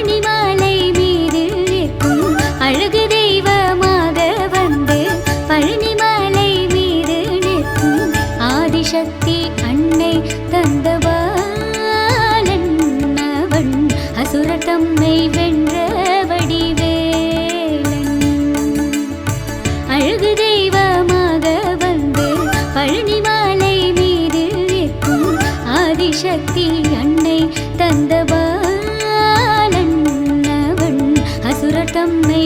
你妈 நம்மை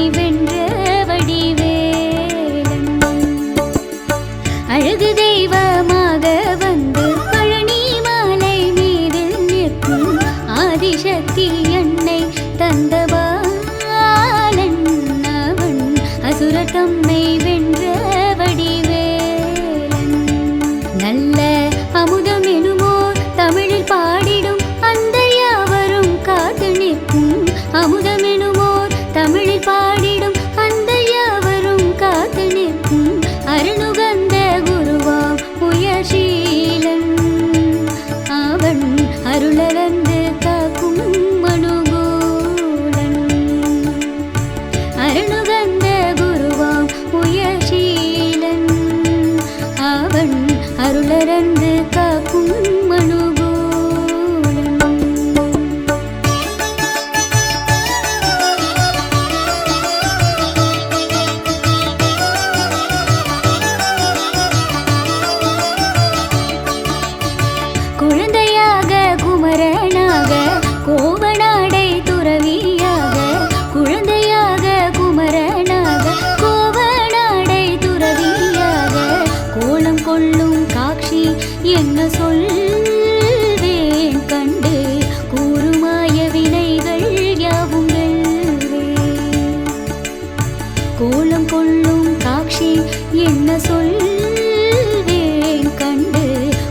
உள்ளம் கொள்ளும் காட்சி என்ன சொல்வேன் கண்டு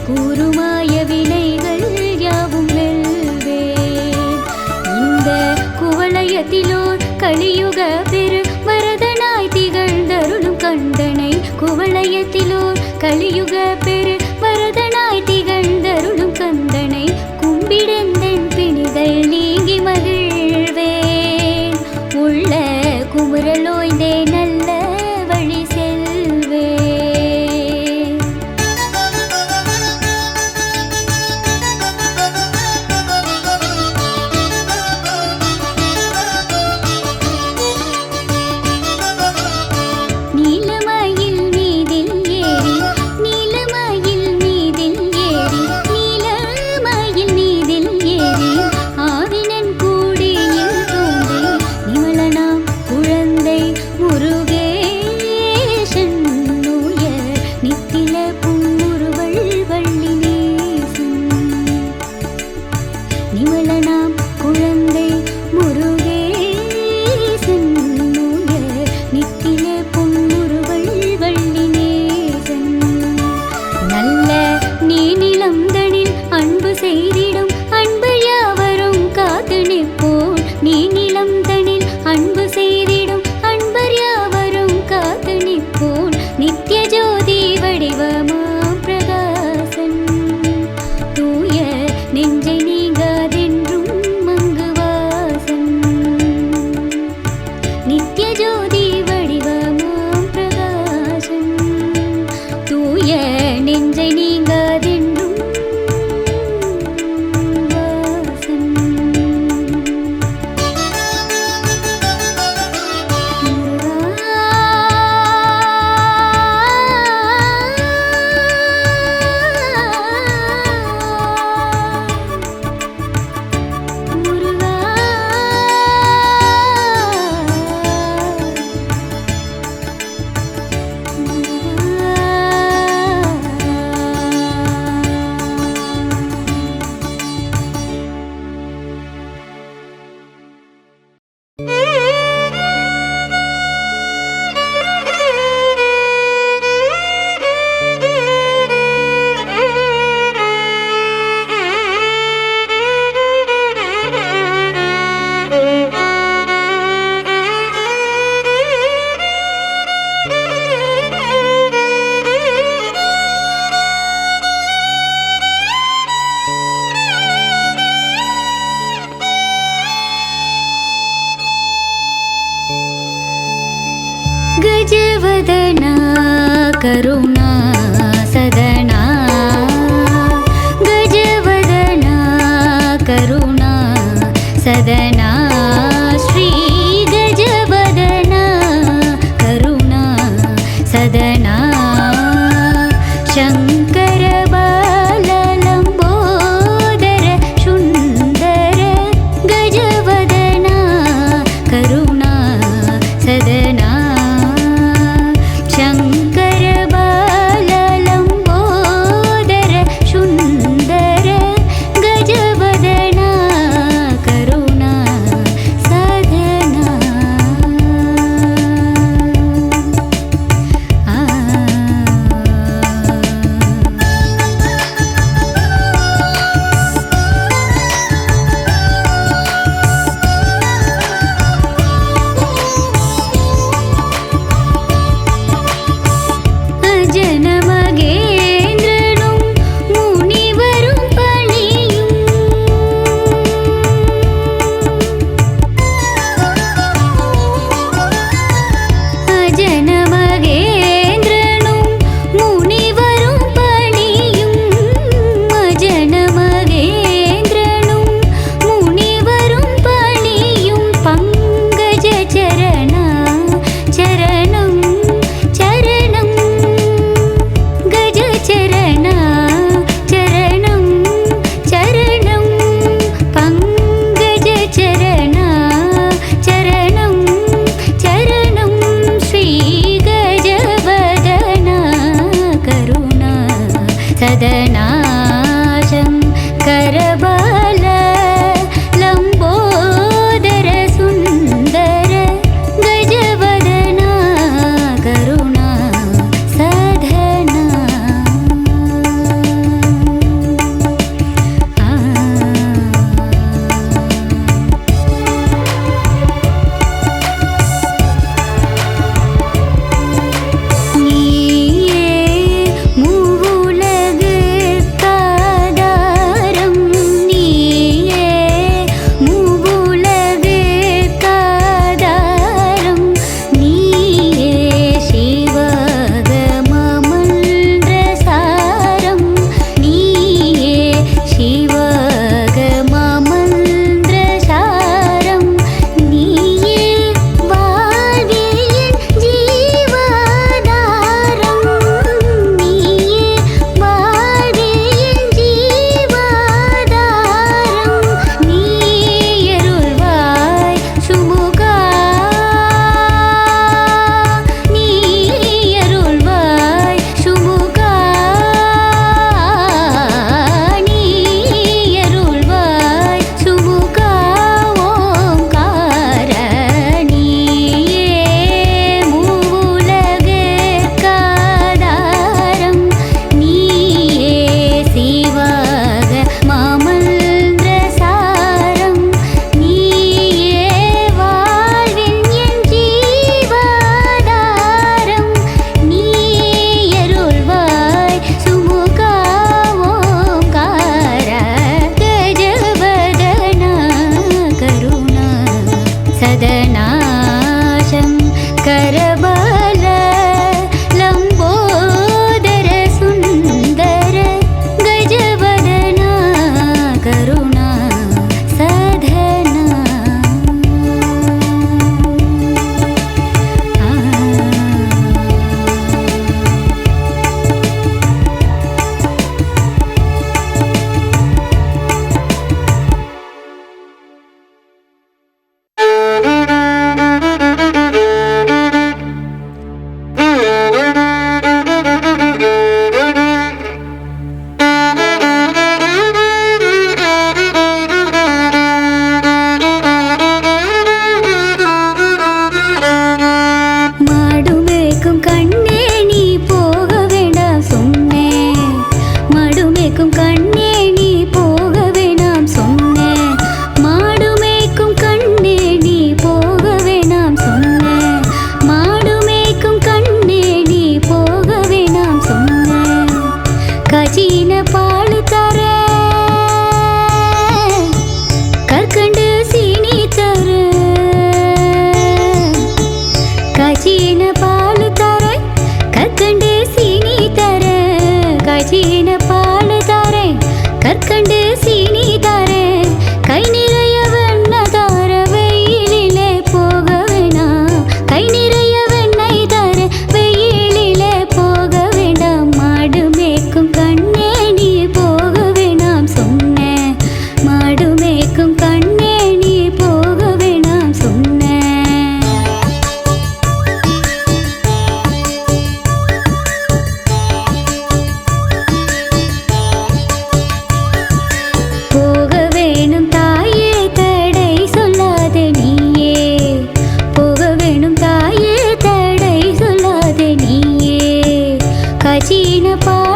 கூறுமாய வினைகள் யாவும் வெல்வேன். இந்த குவளையத்திலோர் கலியுக பெரு வரதனாய் திகழ்ந்தருளும் கந்தனை குவளையத்திலோர் கலியுக వచీన పా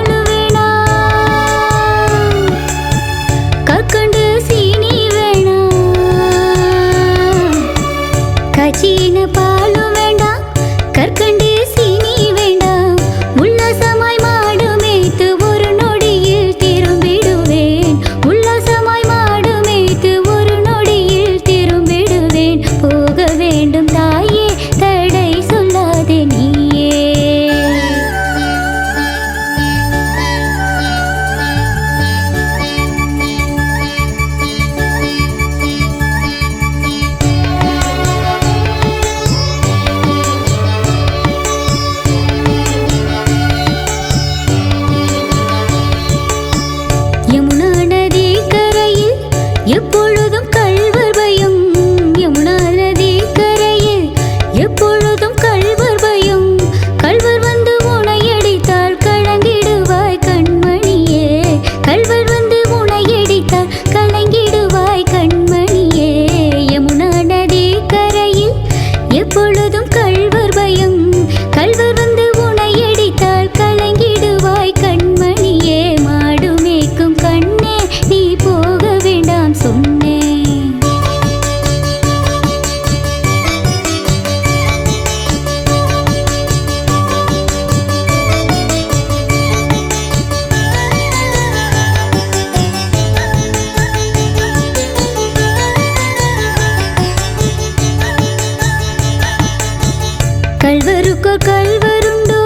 கல்வருக்கோர் கல்வருண்டோ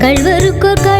கல்வருக்கோர் கல்வருண்டோ